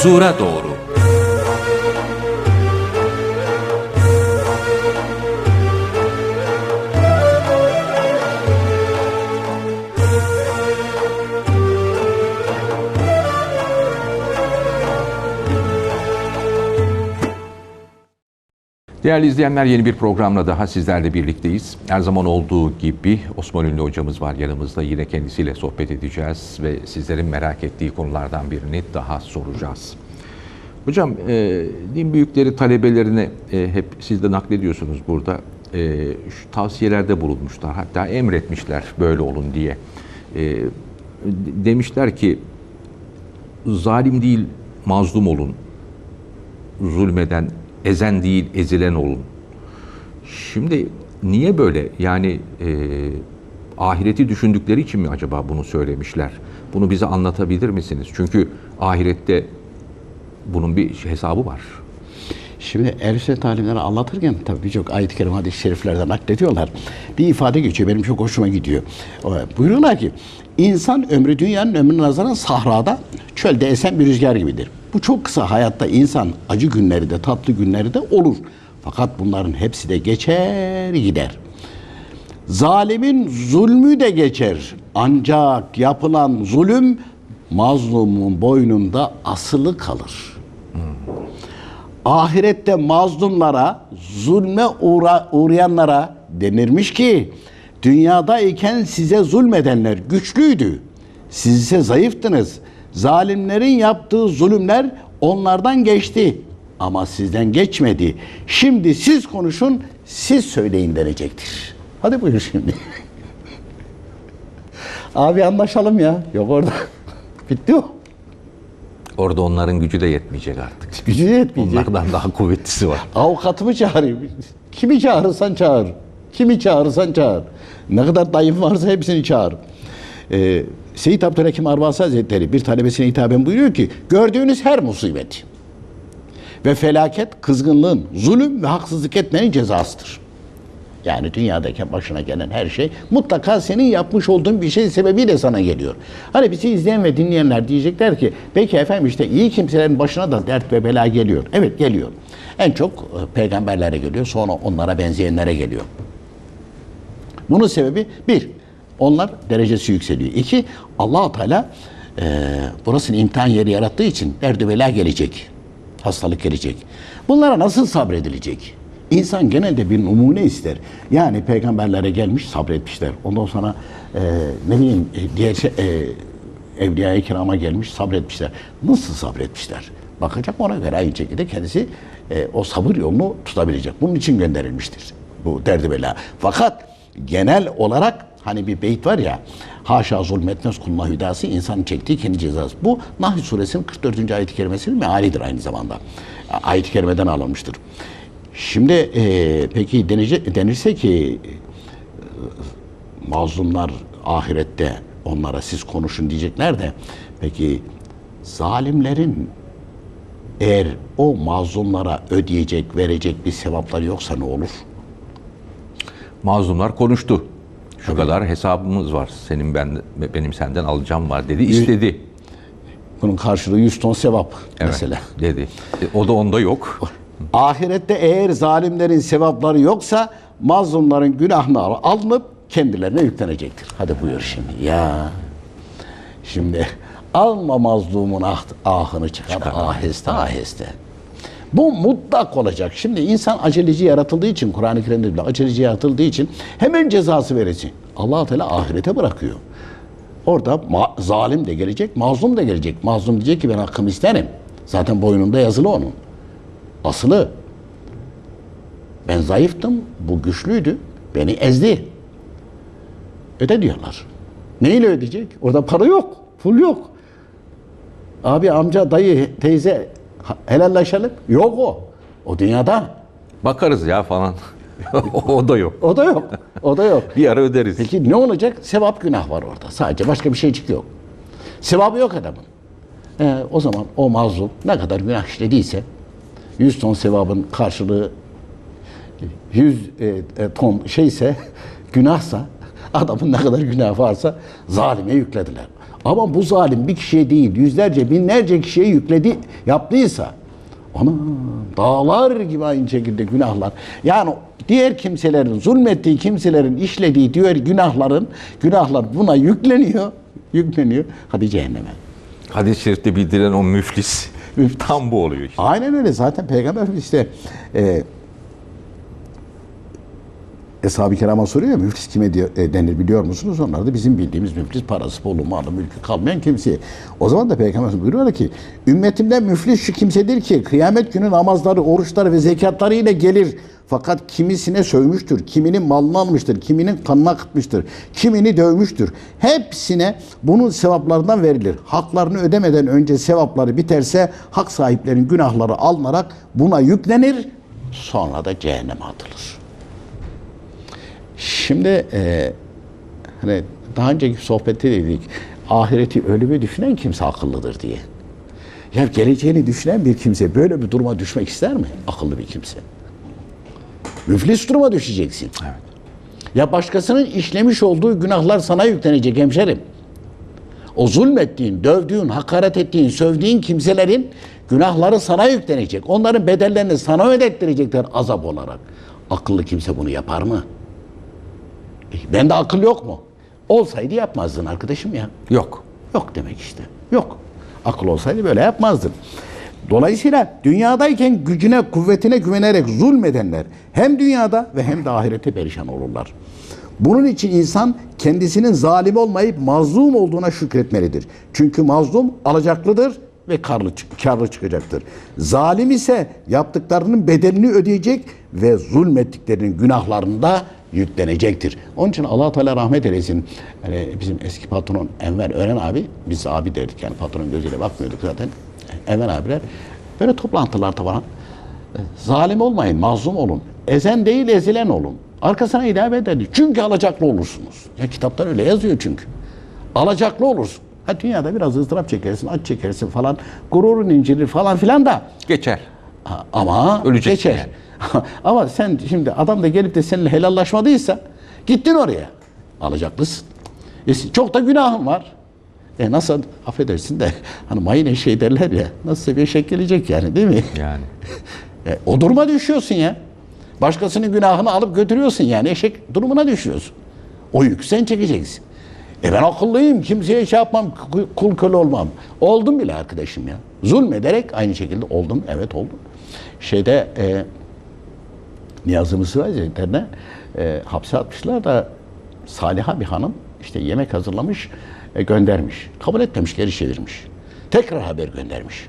Huzura doğru. Değerli izleyenler yeni bir programla daha sizlerle birlikteyiz. Her zaman olduğu gibi Osman Ünlü hocamız var yanımızda. Yine kendisiyle sohbet edeceğiz ve sizlerin merak ettiği konulardan birini daha soracağız. Hocam e, din büyükleri talebelerine e, hep siz de naklediyorsunuz burada. E, şu tavsiyelerde bulunmuşlar. Hatta emretmişler böyle olun diye. E, demişler ki zalim değil mazlum olun. Zulmeden ezen değil ezilen olun. Şimdi niye böyle? Yani e, ahireti düşündükleri için mi acaba bunu söylemişler? Bunu bize anlatabilir misiniz? Çünkü ahirette bunun bir hesabı var. Şimdi ehl sünnet alimleri anlatırken tabii birçok ayet-i kerim hadis-i şeriflerden naklediyorlar. Bir ifade geçiyor benim çok hoşuma gidiyor. Buyuruyorlar ki insan ömrü dünyanın ömrüne nazaran sahrada çölde esen bir rüzgar gibidir. Bu çok kısa hayatta insan acı günleri de tatlı günleri de olur. Fakat bunların hepsi de geçer gider. Zalimin zulmü de geçer. Ancak yapılan zulüm mazlumun boynunda asılı kalır. Ahirette mazlumlara, zulme uğra, uğrayanlara denirmiş ki dünyadayken size zulmedenler güçlüydü. Siz ise zayıftınız. Zalimlerin yaptığı zulümler onlardan geçti. Ama sizden geçmedi. Şimdi siz konuşun, siz söyleyin denecektir. Hadi buyur şimdi. Abi anlaşalım ya. Yok orada. Bitti o. Orada onların gücü de yetmeyecek artık. Gücü yetmeyecek. Onlardan daha kuvvetlisi var. Avukatımı çağırayım. Kimi çağırırsan çağır. Kimi çağırırsan çağır. Ne kadar dayım varsa hepsini çağır. Ee, Seyyid Abdülhakim Arvasi Hazretleri bir talebesine hitaben buyuruyor ki gördüğünüz her musibet ve felaket kızgınlığın, zulüm ve haksızlık etmenin cezasıdır. Yani dünyadayken başına gelen her şey mutlaka senin yapmış olduğun bir şey sebebiyle sana geliyor. Hani bizi izleyen ve dinleyenler diyecekler ki peki efendim işte iyi kimselerin başına da dert ve bela geliyor. Evet geliyor. En çok e, peygamberlere geliyor sonra onlara benzeyenlere geliyor. Bunun sebebi bir, onlar derecesi yükseliyor. İki, allah Teala e, burasını imtihan yeri yarattığı için derdi bela gelecek. Hastalık gelecek. Bunlara nasıl sabredilecek? İnsan genelde bir numune ister. Yani peygamberlere gelmiş sabretmişler. Ondan sonra e, ne bileyim e, diğer şey, e, evliya-i kirama gelmiş sabretmişler. Nasıl sabretmişler? Bakacak ona göre aynı şekilde kendisi e, o sabır yolunu tutabilecek. Bunun için gönderilmiştir bu derdi bela. Fakat genel olarak hani bir beyt var ya haşa zulmetmez kuluna hüdası insanın çektiği kendi cezası. Bu Nahl suresinin 44. ayet-i kerimesinin mealidir aynı zamanda. Ayet-i kerimeden alınmıştır. Şimdi e, peki denice, denirse ki e, mazlumlar ahirette onlara siz konuşun diyecekler de peki zalimlerin eğer o mazlumlara ödeyecek, verecek bir sevapları yoksa ne olur? Mazlumlar konuştu. Şu kadar hesabımız var. Senin ben benim senden alacağım var dedi. istedi. Bunun karşılığı 100 ton sevap Evet, mesela. dedi. E, o da onda yok. Ahirette eğer zalimlerin sevapları yoksa mazlumların günahları alınıp kendilerine yüklenecektir. Hadi buyur şimdi. Ya şimdi alma mazlumun ah, ahını çıkar, aheste aheste. Bu mutlak olacak. Şimdi insan aceleci yaratıldığı için Kur'an-ı Kerim'de bile aceleci yaratıldığı için hemen cezası verecek. Allah Teala ahirete bırakıyor. Orada zalim de gelecek, mazlum da gelecek. Mazlum diyecek ki ben hakkımı isterim. Zaten boynunda yazılı onun. Asılı. Ben zayıftım, bu güçlüydü. Beni ezdi. Öde diyorlar. Neyle ödeyecek? Orada para yok. Pul yok. Abi, amca, dayı, teyze helallaşalım. Yok o. O dünyada. Bakarız ya falan. o da yok. O da yok. O da yok. Bir ara öderiz. Peki ne olacak? Sevap günah var orada. Sadece başka bir şeycik yok. Sevabı yok adamın. Ee, o zaman o mazlum ne kadar günah işlediyse 100 ton sevabın karşılığı 100 e, e, ton şeyse günahsa adamın ne kadar günah varsa zalime yüklediler. Ama bu zalim bir kişiye değil, yüzlerce, binlerce kişiye yükledi, yaptıysa ona dağlar gibi aynı şekilde günahlar. Yani diğer kimselerin, zulmettiği kimselerin işlediği diğer günahların, günahlar buna yükleniyor, yükleniyor. Hadi cehenneme. Hadis-i şerifte bildirilen o. Müflis. Tam bu oluyor işte. Aynen öyle zaten peygamber işte e, Eshab-ı kirama soruyor ya müflis kime diyor, e, denir biliyor musunuz? Onlar da bizim bildiğimiz müflis parası, bolu, malı, mülkü kalmayan kimseye. O zaman da peygamber buyuruyor ki ümmetimden müflis şu kimsedir ki kıyamet günü namazları, oruçları ve zekatları ile gelir. Fakat kimisine sövmüştür, kiminin malını almıştır, kiminin kanını akıtmıştır, kimini dövmüştür. Hepsine bunun sevaplarından verilir. Haklarını ödemeden önce sevapları biterse hak sahiplerinin günahları alınarak buna yüklenir. Sonra da cehenneme atılır. Şimdi e, hani daha önceki sohbette dedik ahireti ölümü düşünen kimse akıllıdır diye. Ya geleceğini düşünen bir kimse böyle bir duruma düşmek ister mi? Akıllı bir kimse. Müflis duruma düşeceksin. Evet. Ya başkasının işlemiş olduğu günahlar sana yüklenecek hemşerim. O zulmettiğin, dövdüğün, hakaret ettiğin, sövdüğün kimselerin günahları sana yüklenecek. Onların bedellerini sana ödettirecekler azap olarak. Akıllı kimse bunu yapar mı? E, Bende akıl yok mu? Olsaydı yapmazdın arkadaşım ya. Yok. Yok demek işte. Yok. Akıl olsaydı böyle yapmazdın. Dolayısıyla dünyadayken gücüne, kuvvetine güvenerek zulmedenler hem dünyada ve hem de ahirette perişan olurlar. Bunun için insan kendisinin zalim olmayıp mazlum olduğuna şükretmelidir. Çünkü mazlum alacaklıdır ve karlı, karlı çıkacaktır. Zalim ise yaptıklarının bedelini ödeyecek ve zulmettiklerinin günahlarını da yüklenecektir. Onun için allah Teala rahmet eylesin. Yani bizim eski patron Enver Ören abi, biz abi derdik yani patronun gözüyle bakmıyorduk zaten. Enver abiler böyle toplantılarda falan zalim olmayın, mazlum olun. Ezen değil ezilen olun. Arkasına ilave ederdi. Çünkü alacaklı olursunuz. Ya kitaplar öyle yazıyor çünkü. Alacaklı olursun. Ha dünyada biraz ızdırap çekersin, aç çekersin falan. Gururun incirir falan filan da. Geçer. Ha, Ama Öleceksin geçer. Ama sen şimdi adam da gelip de seninle helallaşmadıysa gittin oraya. Alacaklısın. E, çok da günahın var. E nasıl affedersin de hani mayın eşeği derler ya nasıl bir eşek gelecek yani değil mi? Yani. E, o duruma düşüyorsun ya. Başkasının günahını alıp götürüyorsun yani eşek durumuna düşüyorsun. O yükü sen çekeceksin. E ben akıllıyım, kimseye şey yapmam, ku- kul köle olmam. Oldum bile arkadaşım ya. Zulmederek aynı şekilde oldum, evet oldum. Şeyde e, Niyazi Mısır Hazretleri'ne e, hapse atmışlar da Saliha bir hanım işte yemek hazırlamış, e, göndermiş. Kabul etmemiş, geri çevirmiş. Tekrar haber göndermiş.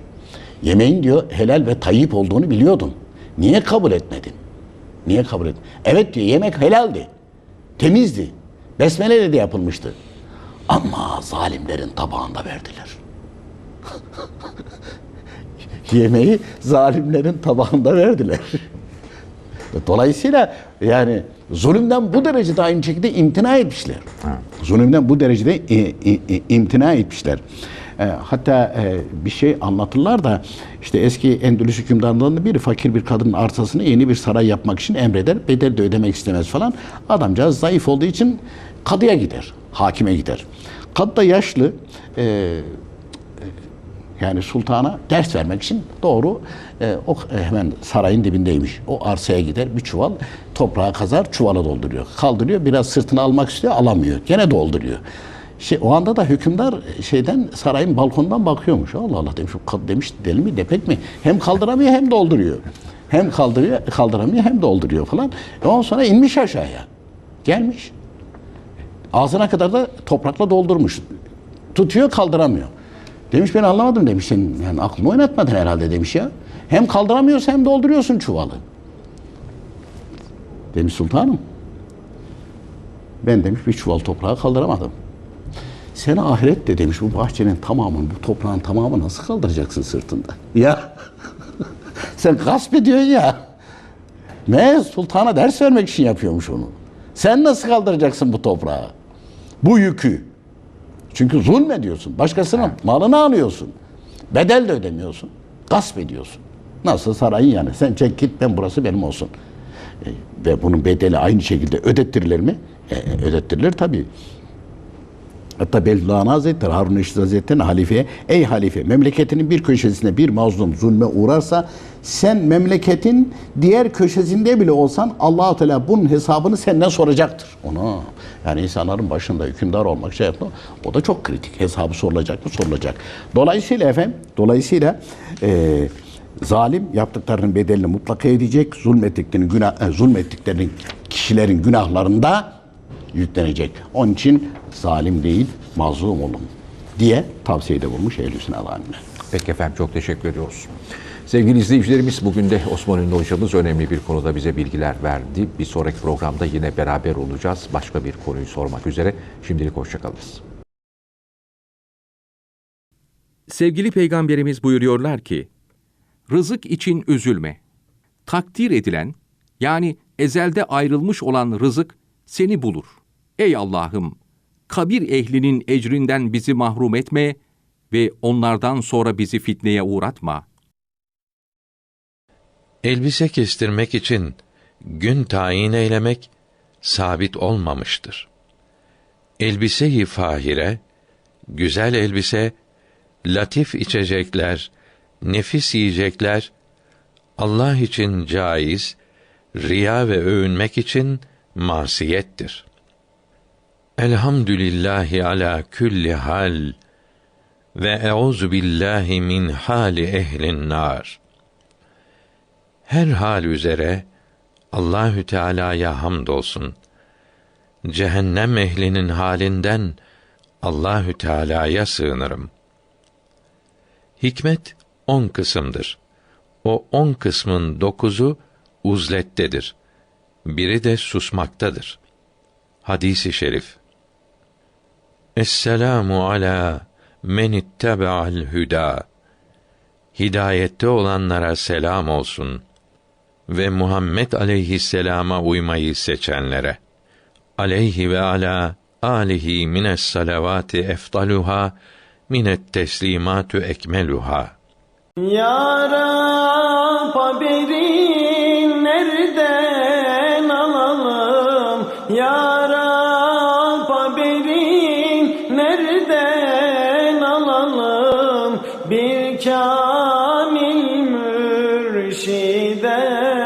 Yemeğin diyor helal ve tayyip olduğunu biliyordun. Niye kabul etmedin? Niye kabul etmedin? Evet diyor yemek helaldi. Temizdi. Besmele'yle de yapılmıştı. Ama zalimlerin tabağında verdiler. Yemeği zalimlerin tabağında verdiler. Dolayısıyla yani zulümden bu derecede aynı şekilde imtina etmişler. Zulümden bu derecede i- i- i- imtina etmişler. E, hatta e, bir şey anlatırlar da işte eski Endülüs hükümdarlarından biri fakir bir kadının arsasını yeni bir saray yapmak için emreder. Bedel de ödemek istemez falan. Adamcağız zayıf olduğu için kadıya gider. Hakime gider. Kadı da yaşlı. E, yani sultana ders vermek için doğru e, o e, hemen sarayın dibindeymiş. O arsaya gider bir çuval toprağı kazar çuvala dolduruyor. Kaldırıyor biraz sırtına almak istiyor alamıyor. Gene dolduruyor. Şey, o anda da hükümdar şeyden sarayın balkondan bakıyormuş. Allah Allah demiş. "Bu kad- Demiş deli mi depek mi? Hem kaldıramıyor hem dolduruyor. Hem kaldırıyor, kaldıramıyor hem dolduruyor falan. E ondan sonra inmiş aşağıya. Gelmiş. Ağzına kadar da toprakla doldurmuş. Tutuyor kaldıramıyor. Demiş ben anlamadım demiş. Sen yani aklını oynatmadın herhalde demiş ya. Hem kaldıramıyorsun hem dolduruyorsun çuvalı. Demiş sultanım. Ben demiş bir çuval toprağı kaldıramadım. Sen ahirette demiş bu bahçenin tamamını, bu toprağın tamamını nasıl kaldıracaksın sırtında? Ya sen gasp ediyorsun ya. Meğer sultana ders vermek için yapıyormuş onu. Sen nasıl kaldıracaksın bu toprağı? Bu yükü. Çünkü zulmediyorsun. Başkasının malını alıyorsun. Bedel de ödemiyorsun. Gasp ediyorsun. Nasıl sarayın yani. Sen çek git ben burası benim olsun. E, ve bunun bedeli aynı şekilde ödettirilir mi? E, ödettirilir tabii. Hatta Bevlana Hazretleri Harun Reşit Hazretleri'nin halifeye ey halife memleketinin bir köşesinde bir mazlum zulme uğrarsa sen memleketin diğer köşesinde bile olsan Allahu Teala bunun hesabını senden soracaktır. Ona yani insanların başında hükümdar olmak şey yapma, o da çok kritik. Hesabı sorulacak mı? Sorulacak. Dolayısıyla efendim dolayısıyla eee zalim yaptıklarının bedelini mutlaka edecek. Zulmettiklerinin günah e, zulmettiklerinin kişilerin günahlarında yüklenecek. Onun için zalim değil, mazlum olun diye tavsiyede bulmuş Ehl-i alemine. Peki efendim çok teşekkür ediyoruz. Sevgili izleyicilerimiz bugün de Osman Ünlü hocamız önemli bir konuda bize bilgiler verdi. Bir sonraki programda yine beraber olacağız. Başka bir konuyu sormak üzere. Şimdilik hoşçakalınız. Sevgili peygamberimiz buyuruyorlar ki, Rızık için üzülme. Takdir edilen, yani ezelde ayrılmış olan rızık seni bulur. Ey Allah'ım, kabir ehlinin ecrinden bizi mahrum etme ve onlardan sonra bizi fitneye uğratma. Elbise kestirmek için gün tayin eylemek sabit olmamıştır. Elbise-i fahire, güzel elbise, latif içecekler, nefis yiyecekler, Allah için caiz, riya ve övünmek için masiyettir. Elhamdülillahi ala külli hal ve euzu billahi min hali ehlin nar. Her hal üzere Allahü Teala'ya hamdolsun. Cehennem ehlinin halinden Allahü Teala'ya sığınırım. Hikmet on kısımdır. O on kısmın dokuzu uzlettedir. Biri de susmaktadır. Hadisi şerif. Esselamu ala men ittebe'al hüda. Hidayette olanlara selam olsun ve Muhammed aleyhisselama uymayı seçenlere. Aleyhi ve ala alihi mines salavati efdaluha minet teslimatü ekmeluha. Ya Rab mürşide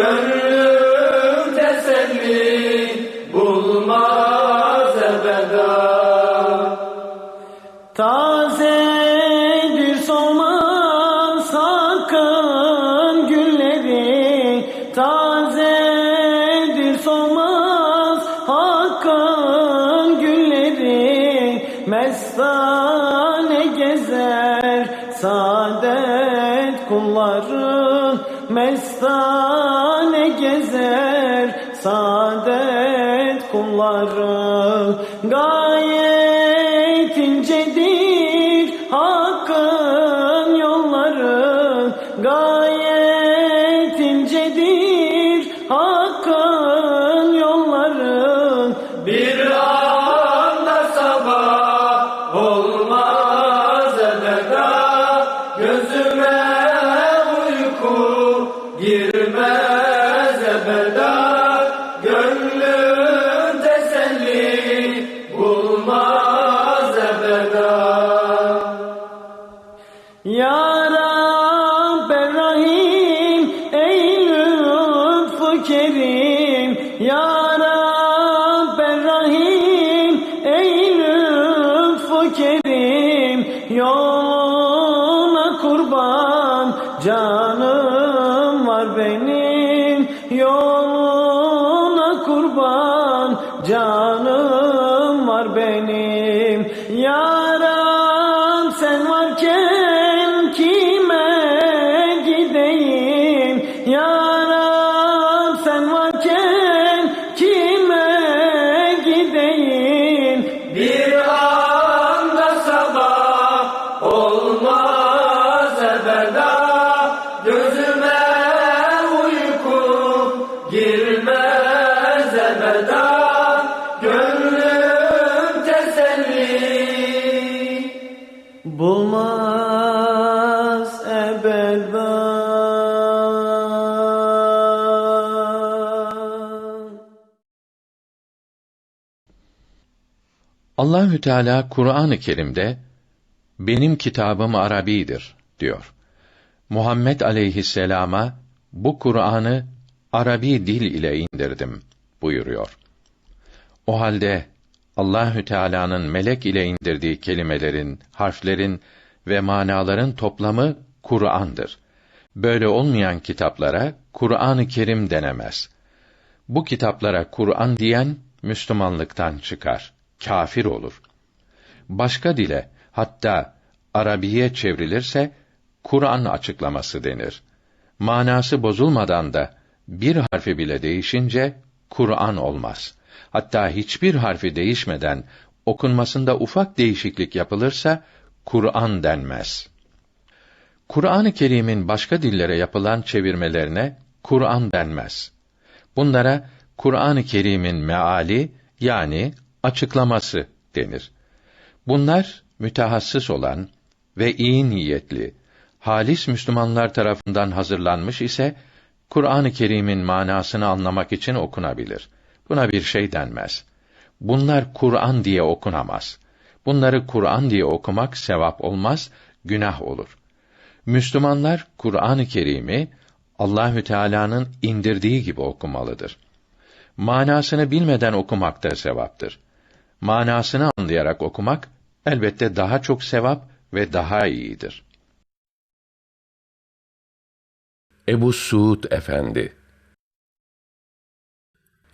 Gönlüm teselli bulmaz kulları Gayet incedir hakkın yolları. Gayet incedir canım Oh. Allahü Teala Kur'an-ı Kerim'de benim kitabım Arabidir diyor. Muhammed aleyhisselama bu Kur'an'ı Arabi dil ile indirdim buyuruyor. O halde Allahü Teala'nın melek ile indirdiği kelimelerin, harflerin ve manaların toplamı Kur'an'dır. Böyle olmayan kitaplara Kur'an-ı Kerim denemez. Bu kitaplara Kur'an diyen Müslümanlıktan çıkar, kâfir olur. Başka dile, hatta Arabiye çevrilirse Kur'an açıklaması denir. Manası bozulmadan da bir harfi bile değişince Kur'an olmaz. Hatta hiçbir harfi değişmeden okunmasında ufak değişiklik yapılırsa Kur'an denmez. Kur'an-ı Kerim'in başka dillere yapılan çevirmelerine Kur'an denmez. Bunlara Kur'an-ı Kerim'in meali yani açıklaması denir. Bunlar mütehassıs olan ve iyi niyetli, halis Müslümanlar tarafından hazırlanmış ise Kur'an-ı Kerim'in manasını anlamak için okunabilir. Buna bir şey denmez. Bunlar Kur'an diye okunamaz. Bunları Kur'an diye okumak sevap olmaz, günah olur. Müslümanlar Kur'an-ı Kerim'i Allahü Teala'nın indirdiği gibi okumalıdır. Manasını bilmeden okumak da sevaptır. Manasını anlayarak okumak elbette daha çok sevap ve daha iyidir. Ebu Suud Efendi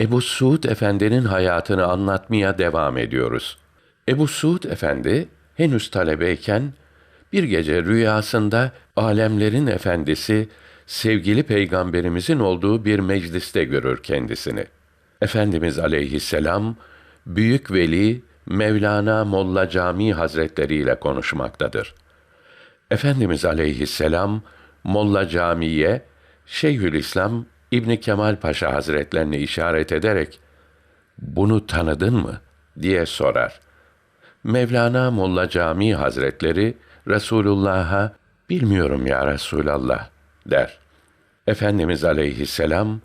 Ebu Suud Efendi'nin hayatını anlatmaya devam ediyoruz. Ebu Suud Efendi henüz talebeyken bir gece rüyasında alemlerin efendisi sevgili peygamberimizin olduğu bir mecliste görür kendisini. Efendimiz aleyhisselam büyük veli Mevlana Molla Cami Hazretleri ile konuşmaktadır. Efendimiz aleyhisselam Molla Cami'ye Şeyhülislam İbn Kemal Paşa Hazretlerini işaret ederek "Bunu tanıdın mı?" diye sorar. Mevlana Molla Cami Hazretleri Resulullah'a "Bilmiyorum ya Resulallah." der. Efendimiz aleyhisselam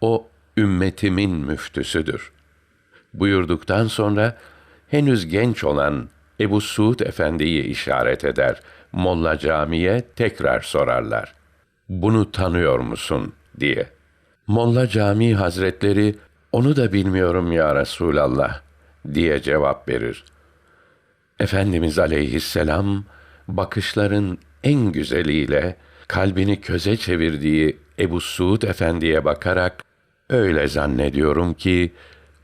o ümmetimin müftüsüdür buyurduktan sonra henüz genç olan Ebu Suud Efendi'yi işaret eder. Molla Cami'ye tekrar sorarlar. Bunu tanıyor musun diye. Molla Cami Hazretleri onu da bilmiyorum ya Resulallah diye cevap verir. Efendimiz aleyhisselam bakışların en güzeliyle kalbini köze çevirdiği Ebu Suud Efendi'ye bakarak öyle zannediyorum ki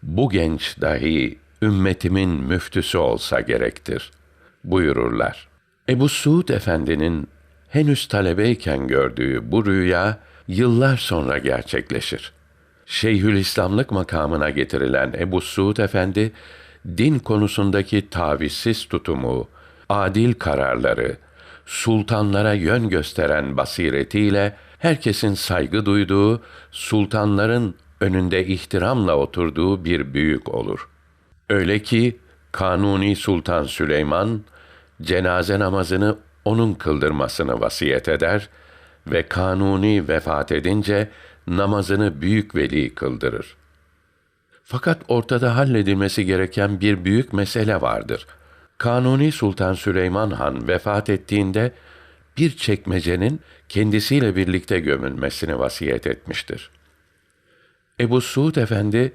bu genç dahi ümmetimin müftüsü olsa gerektir buyururlar. Ebu Suud Efendi'nin henüz talebeyken gördüğü bu rüya yıllar sonra gerçekleşir. Şeyhülislamlık makamına getirilen Ebu Suud Efendi din konusundaki tavizsiz tutumu, adil kararları, sultanlara yön gösteren basiretiyle herkesin saygı duyduğu, sultanların önünde ihtiramla oturduğu bir büyük olur. Öyle ki Kanuni Sultan Süleyman cenaze namazını onun kıldırmasını vasiyet eder ve Kanuni vefat edince namazını büyük veli kıldırır. Fakat ortada halledilmesi gereken bir büyük mesele vardır. Kanuni Sultan Süleyman Han vefat ettiğinde bir çekmecenin kendisiyle birlikte gömülmesini vasiyet etmiştir. Ebu Suud Efendi,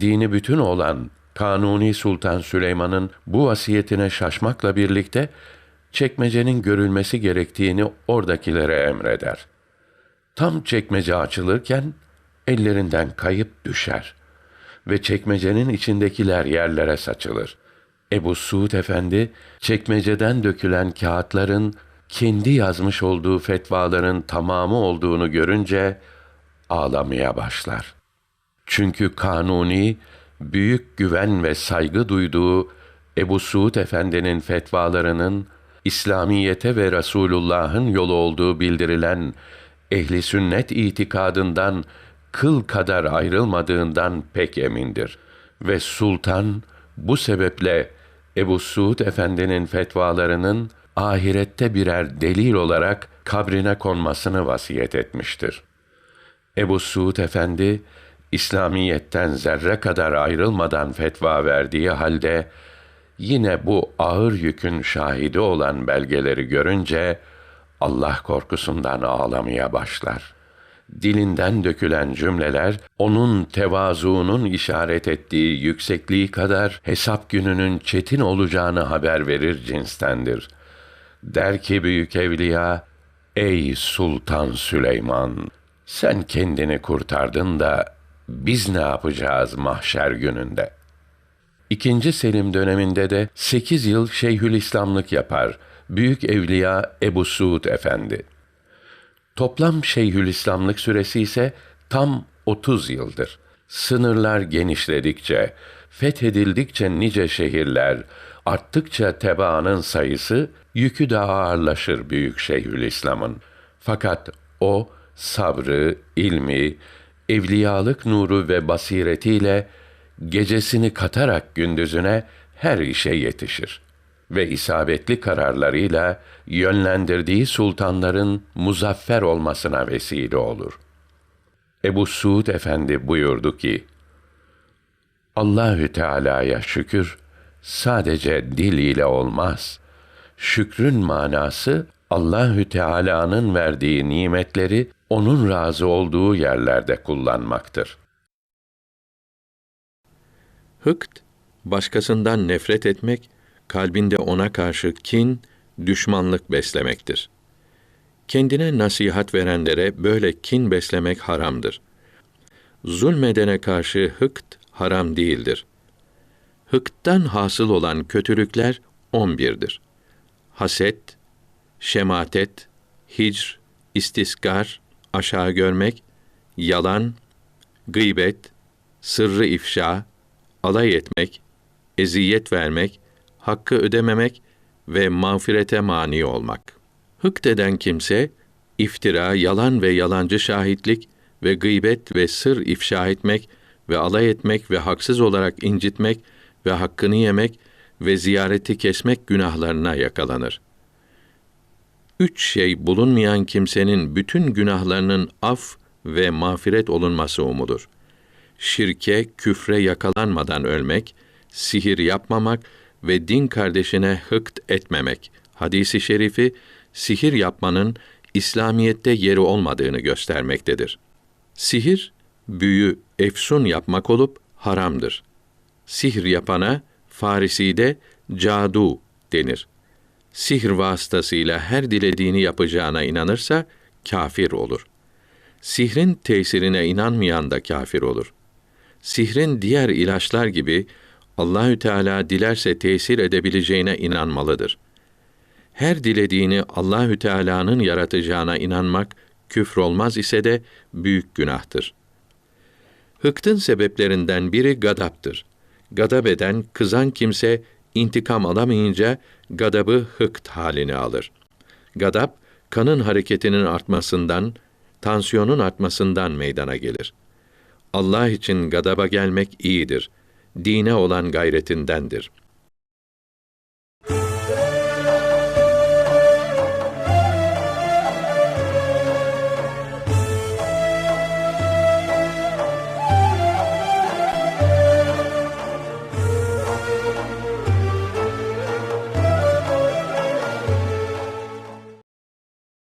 dini bütün olan Kanuni Sultan Süleyman'ın bu vasiyetine şaşmakla birlikte, çekmecenin görülmesi gerektiğini oradakilere emreder. Tam çekmece açılırken, ellerinden kayıp düşer. ve çekmecenin içindekiler yerlere saçılır. Ebu Suud Efendi, çekmeceden dökülen kağıtların kendi yazmış olduğu fetvaların tamamı olduğunu görünce ağlamaya başlar. Çünkü Kanuni büyük güven ve saygı duyduğu Ebu Suud Efendi'nin fetvalarının İslamiyete ve Resulullah'ın yolu olduğu bildirilen ehli sünnet itikadından kıl kadar ayrılmadığından pek emindir ve sultan bu sebeple Ebu Suud Efendi'nin fetvalarının ahirette birer delil olarak kabrine konmasını vasiyet etmiştir. Ebu Suud Efendi, İslamiyetten zerre kadar ayrılmadan fetva verdiği halde, yine bu ağır yükün şahidi olan belgeleri görünce, Allah korkusundan ağlamaya başlar. Dilinden dökülen cümleler, onun tevazuunun işaret ettiği yüksekliği kadar hesap gününün çetin olacağını haber verir cinstendir. Der ki büyük evliya, Ey Sultan Süleyman! Sen kendini kurtardın da biz ne yapacağız mahşer gününde? İkinci Selim döneminde de sekiz yıl Şeyhülislamlık yapar Büyük Evliya Ebu Suud Efendi. Toplam Şeyhülislamlık süresi ise tam 30 yıldır. Sınırlar genişledikçe, fethedildikçe nice şehirler, arttıkça tebaanın sayısı, yükü de ağırlaşır Büyük Şeyhülislam'ın. Fakat o, sabrı, ilmi, evliyalık nuru ve basiretiyle gecesini katarak gündüzüne her işe yetişir ve isabetli kararlarıyla yönlendirdiği sultanların muzaffer olmasına vesile olur. Ebu Suud Efendi buyurdu ki: Allahü Teala'ya şükür sadece dil ile olmaz. Şükrün manası Allahü Teala'nın verdiği nimetleri onun razı olduğu yerlerde kullanmaktır. Hıkt, başkasından nefret etmek, kalbinde ona karşı kin, düşmanlık beslemektir. Kendine nasihat verenlere böyle kin beslemek haramdır. Zulmedene karşı hıkt haram değildir. Hıktan hasıl olan kötülükler on birdir. Haset, şematet, hicr, istiskar, aşağı görmek, yalan, gıybet, sırrı ifşa, alay etmek, eziyet vermek, hakkı ödememek ve mağfirete mani olmak. Hıkt eden kimse, iftira, yalan ve yalancı şahitlik ve gıybet ve sır ifşa etmek ve alay etmek ve haksız olarak incitmek ve hakkını yemek ve ziyareti kesmek günahlarına yakalanır. Üç şey bulunmayan kimsenin bütün günahlarının af ve mağfiret olunması umudur. Şirke, küfre yakalanmadan ölmek, sihir yapmamak ve din kardeşine hıkt etmemek. Hadisi şerifi sihir yapmanın İslamiyette yeri olmadığını göstermektedir. Sihir, büyü, efsun yapmak olup haramdır. Sihir yapana Farisi'de cadu denir. Sihir vasıtasıyla her dilediğini yapacağına inanırsa kafir olur. Sihrin tesirine inanmayan da kafir olur. Sihrin diğer ilaçlar gibi Allahü Teala dilerse tesir edebileceğine inanmalıdır. Her dilediğini Allahü Teala'nın yaratacağına inanmak küfür olmaz ise de büyük günahtır. Hıktın sebeplerinden biri gadaptır. Gadab eden, kızan kimse intikam alamayınca gadabı hıkt halini alır. Gadap, kanın hareketinin artmasından, tansiyonun artmasından meydana gelir. Allah için gadaba gelmek iyidir. Dine olan gayretindendir.''